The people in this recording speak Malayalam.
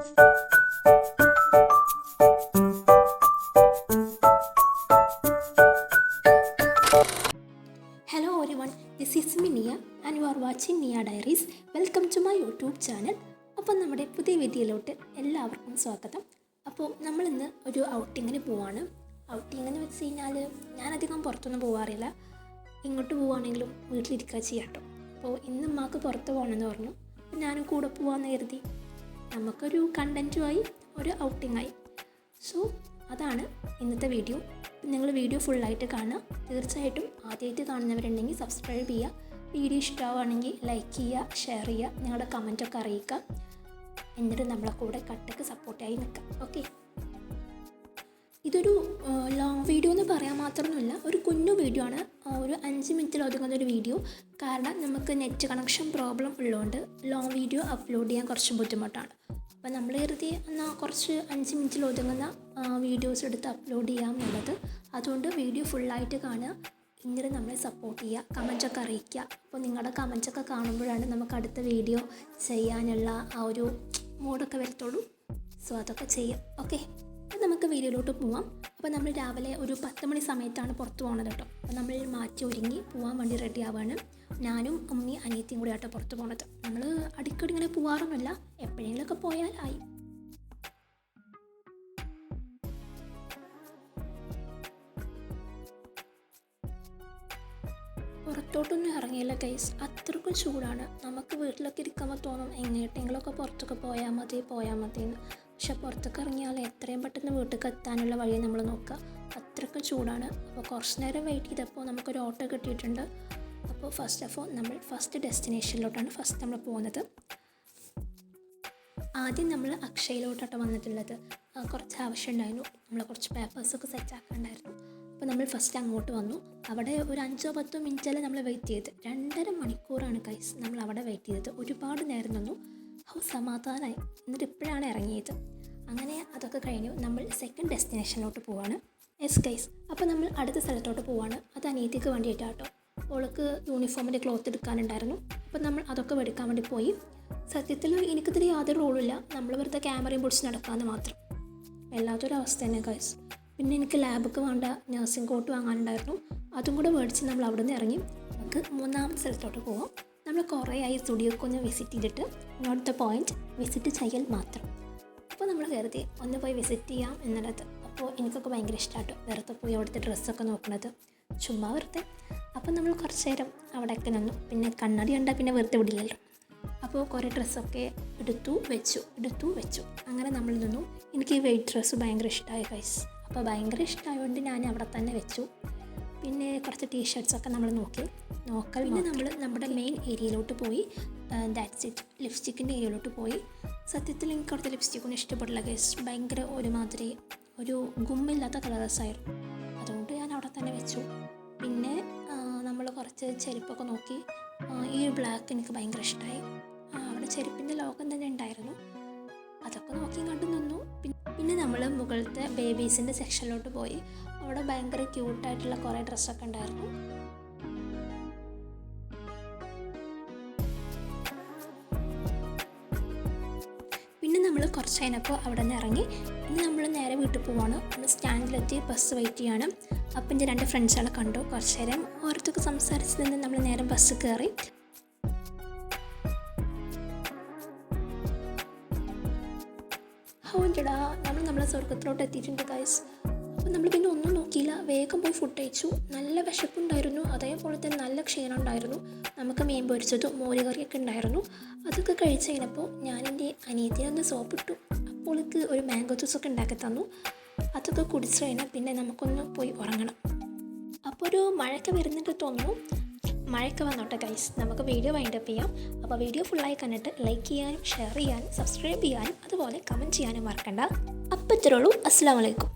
ഹലോ ഒരു one this is me Niya and you are watching Niya diaries welcome to my YouTube channel അപ്പോൾ നമ്മുടെ പുതിയ വീഡിയോയിലോട്ട് എല്ലാവർക്കും സ്വാഗതം. അപ്പോൾ നമ്മളിന്ന് ഒരു ഔട്ടിങ്ങിന് പോവാണ്. ഔട്ടിംഗ് എന്ന് വെച്ച് കഴിഞ്ഞാൽ ഞാനധികം പുറത്തൊന്നും പോകാറില്ല ഇങ്ങോട്ട് പോവുകയാണെങ്കിലും വീട്ടിലിരിക്കുക ചെയ്യാട്ടോ അപ്പോൾ ഇന്ന് ഉമ്മാക്ക് പുറത്ത് പോകണമെന്ന് പറഞ്ഞു. ഞാനും കൂടെ പോകാമെന്ന് കരുതി. നമുക്കൊരു കണ്ടന്റുമായി ഒരു ഔട്ടിങ്ങായി സോ അതാണ് ഇന്നത്തെ വീഡിയോ നിങ്ങൾ വീഡിയോ ഫുള്ളായിട്ട് കാണുക. തീർച്ചയായിട്ടും ആദ്യമായിട്ട് കാണുന്നവരുണ്ടെങ്കിൽ സബ്സ്ക്രൈബ് ചെയ്യുക. വീഡിയോ ഇഷ്ടമാവുകയാണെങ്കിൽ ലൈക്ക് ചെയ്യുക ഷെയർ ചെയ്യുക നിങ്ങളുടെ കമന്റൊക്കെ അറിയിക്കുക. എന്നിട്ട് നമ്മളെ കൂടെ കട്ടക്ക് സപ്പോർട്ടായി നിൽക്കാം ഓക്കെ ഇതൊരു ലോങ് വീഡിയോ എന്ന് പറയാൻ മാത്രമൊന്നുമില്ല ഒരു കുഞ്ഞു വീഡിയോ ആണ്. ഒരു അഞ്ച് മിനിറ്റിൽ ഒതുങ്ങുന്ന ഒരു വീഡിയോ കാരണം നമുക്ക് നെറ്റ് കണക്ഷൻ പ്രോബ്ലം ഉള്ളതുകൊണ്ട് ലോങ് വീഡിയോ അപ്ലോഡ് ചെയ്യാൻ കുറച്ച് ബുദ്ധിമുട്ടാണ്. അപ്പോൾ നമ്മൾ കരുതി എന്നാൽ കുറച്ച് അഞ്ച് മിനിറ്റിൽ ഒതുങ്ങുന്ന വീഡിയോസ് എടുത്ത് അപ്ലോഡ് ചെയ്യാം എന്നുള്ളത്. അതുകൊണ്ട് വീഡിയോ ഫുള്ളായിട്ട് കാണുക. ഇങ്ങനെ നമ്മളെ സപ്പോർട്ട് ചെയ്യുക. കമന്റൊക്കെ അറിയിക്കുക. അപ്പോൾ നിങ്ങളുടെ കമന്റൊക്കെ കാണുമ്പോഴാണ് നമുക്ക് അടുത്ത വീഡിയോ ചെയ്യാനുള്ള ആ ഒരു മൂഡൊക്കെ വരത്തുള്ളൂ. സോ അതൊക്കെ ചെയ്യാം. ഓക്കെ നമുക്ക് വീഡിയോയിലോട്ട് പോവാം. അപ്പോൾ നമ്മൾ രാവിലെ ഒരു പത്ത് മണി സമയത്താണ് പുറത്ത് പോകുന്നത് കേട്ടോ. അപ്പോൾ നമ്മൾ മാറ്റി ഒരുങ്ങി പോകാൻ വേണ്ടി റെഡി ആവുകയാണ് ഞാനും അമ്മി അനിയത്തിയും കൂടി ആട്ടോ പുറത്ത് പോകുന്നത് നമ്മൾ അടിക്കടി ഇങ്ങനെ പോകാറൊന്നുമില്ല എപ്പോഴെങ്കിലുമൊക്കെ പോയാൽ ആയി. പുറത്തോട്ടൊന്നും ഇറങ്ങിയില്ല കൈസ് അത്രക്കും ചൂടാണ്. നമുക്ക് വീട്ടിലൊക്കെ ഇരിക്കുമ്പോൾ തോന്നും എങ്ങോട്ടെങ്കിലുമൊക്കെ പുറത്തൊക്കെ പോയാൽ മതി പോയാൽ മതി എന്ന് പക്ഷെ പുറത്തേക്ക് ഇറങ്ങിയാൽ എത്രയും പെട്ടെന്ന് വീട്ടിലേക്ക് എത്താനുള്ള വഴി നമ്മൾ നോക്കുക. അത്രയ്ക്ക് ചൂടാണ്. അപ്പോൾ കുറച്ച് നേരം വെയിറ്റ് ചെയ്തപ്പോൾ നമുക്കൊരു ഓട്ടോ കിട്ടിയിട്ടുണ്ട്. അപ്പോൾ ഫസ്റ്റ് ഓഫ് ഓൾ നമ്മൾ ഫസ്റ്റ് ഡെസ്റ്റിനേഷനിലോട്ടാണ് ഫസ്റ്റ് നമ്മൾ പോകുന്നത്. ആദ്യം നമ്മൾ അക്ഷയയിലോട്ടാണ് വന്നിട്ടുള്ളത്. കുറച്ച് ആവശ്യം ഉണ്ടായിരുന്നു. നമ്മൾ കുറച്ച് പേപ്പേഴ്സൊക്കെ സെറ്റ് ആക്കാണ്ടായിരുന്നു അപ്പോൾ നമ്മൾ ഫസ്റ്റ് അങ്ങോട്ട് വന്നു. അവിടെ ഒരു അഞ്ചോ പത്തോ മിനിറ്റല്ലേ നമ്മൾ വെയിറ്റ് ചെയ്ത് രണ്ടര മണിക്കൂറാണ് കൈസ് നമ്മൾ അവിടെ വെയിറ്റ് ചെയ്തത്. ഒരുപാട് നേരം നിന്നു. ഹൗ സമാധാനമായി എന്നിട്ട് ഇപ്പോഴാണ് ഇറങ്ങിയത്. അങ്ങനെ അതൊക്കെ കഴിഞ്ഞു. നമ്മൾ സെക്കൻഡ് ഡെസ്റ്റിനേഷനിലോട്ട് പോവാണ്. എസ് കൈസ് അപ്പോൾ നമ്മൾ അടുത്ത സ്ഥലത്തോട്ട് പോവാണ്. അത് അനീതിക്ക് വേണ്ടിയിട്ടാട്ടോ ഓൾക്ക് യൂണിഫോമിന്റെ ക്ലോത്ത് എടുക്കാനുണ്ടായിരുന്നു. അപ്പോൾ നമ്മൾ അതൊക്കെ എടുക്കാൻ വേണ്ടി പോയി. സത്യത്തിൽ എനിക്കിതിൽ യാതൊരു റോളുമില്ല നമ്മൾ വെറുതെ ക്യാമറയും പിടിച്ച് നടക്കാമെന്ന് മാത്രം. വല്ലാത്തൊരു അവസ്ഥ തന്നെ ഗൈസ് പിന്നെ എനിക്ക് ലാബൊക്കെ വേണ്ട നഴ്സിംഗ് കോട്ട് വാങ്ങാനുണ്ടായിരുന്നു. അതും കൂടെ മേടിച്ച് നമ്മൾ അവിടെ നിന്ന് ഇറങ്ങി. നമുക്ക് മൂന്നാമത്തെ സ്ഥലത്തോട്ട് പോവാം. നമ്മൾ കുറേ ആയി സ്റ്റുഡിയോക്ക് ഒന്ന് വിസിറ്റ് ചെയ്തിട്ട് നോട്ട് ദ പോയിന്റ് വിസിറ്റ് ചെയ്യൽ മാത്രം. അപ്പോൾ നമ്മൾ കരുതി ഒന്ന് പോയി വിസിറ്റ് ചെയ്യാം എന്നുള്ളത്. അപ്പോൾ എനിക്കൊക്കെ ഭയങ്കര ഇഷ്ടമാട്ടോ വെറുതെ പോയി അവിടുത്തെ ഡ്രസ്സൊക്കെ നോക്കണത്. ചുമ്മാ വെറുതെ. അപ്പോൾ നമ്മൾ കുറച്ച് നേരം അവിടെയൊക്കെ നിന്നു. പിന്നെ കണ്ണാടി കണ്ടാൽ പിന്നെ വെറുതെ വിടില്ലല്ലോ. അപ്പോൾ കുറേ ഡ്രസ്സൊക്കെ എടുത്തു വെച്ചു എടുത്തു വെച്ചു. അങ്ങനെ നമ്മൾ നിന്നു. എനിക്ക് ഈ വെയിറ്റ് ഡ്രസ്സ് ഭയങ്കര ഇഷ്ടമായി കൈസ് അപ്പോൾ ഭയങ്കര ഇഷ്ടമായതുകൊണ്ട് ഞാൻ അവിടെ തന്നെ വെച്ചു. പിന്നെ കുറച്ച് ടീഷർട്ട്സൊക്കെ നമ്മൾ നോക്കി. നോക്കൽ പിന്നെ നമ്മൾ നമ്മുടെ മെയിൻ ഏരിയയിലോട്ട് പോയി. ദാറ്റ്സ് ഇറ്റ് ലിപ്സ്റ്റിക്കിന്റെ ഏരിയയിലോട്ട് പോയി. സത്യത്തിൽ എനിക്ക് അവിടുത്തെ ലിപ്സ്റ്റിക്കൊന്നും ഇഷ്ടപ്പെടില്ല ഗസ് ഭയങ്കര ഒരുമാതിരി ഒരു ഗുമ്മില്ലാത്ത കളേഴ്സായിരുന്നു അതുകൊണ്ട് ഞാൻ അവിടെ തന്നെ വെച്ചു. പിന്നെ നമ്മൾ കുറച്ച് ചെരുപ്പൊക്കെ നോക്കി. ഈ ഒരു ബ്ലാക്ക് എനിക്ക് ഭയങ്കര ഇഷ്ടമായി അവിടെ ചെരുപ്പിന്റെ ലോകം തന്നെ ഉണ്ടായിരുന്നു. അതൊക്കെ നോക്കി കണ്ടു നിന്നു. പിന്നെ നമ്മൾ മുകളിലത്തെ ബേബീസിന്റെ സെക്ഷനിലോട്ട് പോയി. അവിടെ ഭയങ്കര ക്യൂട്ടായിട്ടുള്ള കുറേ ഡ്രസ്സൊക്കെ ഉണ്ടായിരുന്നു. പിന്നെ നമ്മൾ കുറച്ച് കഴിഞ്ഞപ്പോൾ അവിടെ നിന്ന് ഇറങ്ങി. ഇനി നമ്മൾ നേരെ വീട്ടിൽ പോവാണ്. നമ്മൾ സ്റ്റാൻഡിലെത്തി ബസ് വെയിറ്റ് ചെയ്യാണ്. അപ്പം എന്റെ രണ്ട് ഫ്രണ്ട്സുകളെ കണ്ടു. കുറച്ച് നേരം ഓരോരുത്തർക്ക് സംസാരിച്ച് നിന്ന് നമ്മൾ നേരെ ബസ് കയറി ഹോന്റെടാ നമ്മൾ നമ്മളെ സ്വർഗത്തിലോട്ട് എത്തിയിട്ടുണ്ട് ഗൈസ് അപ്പം നമ്മൾ പിന്നെ ഒന്നും നോക്കിയില്ല. വേഗം പോയി ഫുഡ് കഴിച്ചു. നല്ല വിശപ്പുണ്ടായിരുന്നു. അതേപോലെ തന്നെ നല്ല ക്ഷീണം ഉണ്ടായിരുന്നു. നമുക്ക് മീൻ പൊരിച്ചതും മോരുകറിയൊക്കെ ഉണ്ടായിരുന്നു. അതൊക്കെ കഴിച്ച് കഴിഞ്ഞപ്പോൾ ഞാൻ എന്റെ അനിയത്തിനെ ഒന്ന് സോപ്പിട്ടു അപ്പോൾ എനിക്ക് ഒരു മാംഗോ ജ്യൂസൊക്കെ ഉണ്ടാക്കി തന്നു. അതൊക്കെ കുടിച്ചു കഴിഞ്ഞാൽ പിന്നെ നമുക്കൊന്ന് പോയി ഉറങ്ങണം. അപ്പോൾ ഒരു മഴയൊക്കെ വരുന്നുണ്ട് തോന്നുന്നു. മഴയൊക്കെ വന്നോട്ടെ ഗൈസ് നമുക്ക് വീഡിയോ വൈൻഡപ്പ് ചെയ്യാം. അപ്പോൾ വീഡിയോ ഫുള്ളായി കണ്ടിട്ട് ലൈക്ക് ചെയ്യാനും ഷെയർ ചെയ്യാനും സബ്സ്ക്രൈബ് ചെയ്യാനും അതുപോലെ കമന്റ് ചെയ്യാനും മറക്കണ്ട. അപ്പോൾ ഇത്രയുള്ളൂ അസ്സാം വലൈക്കും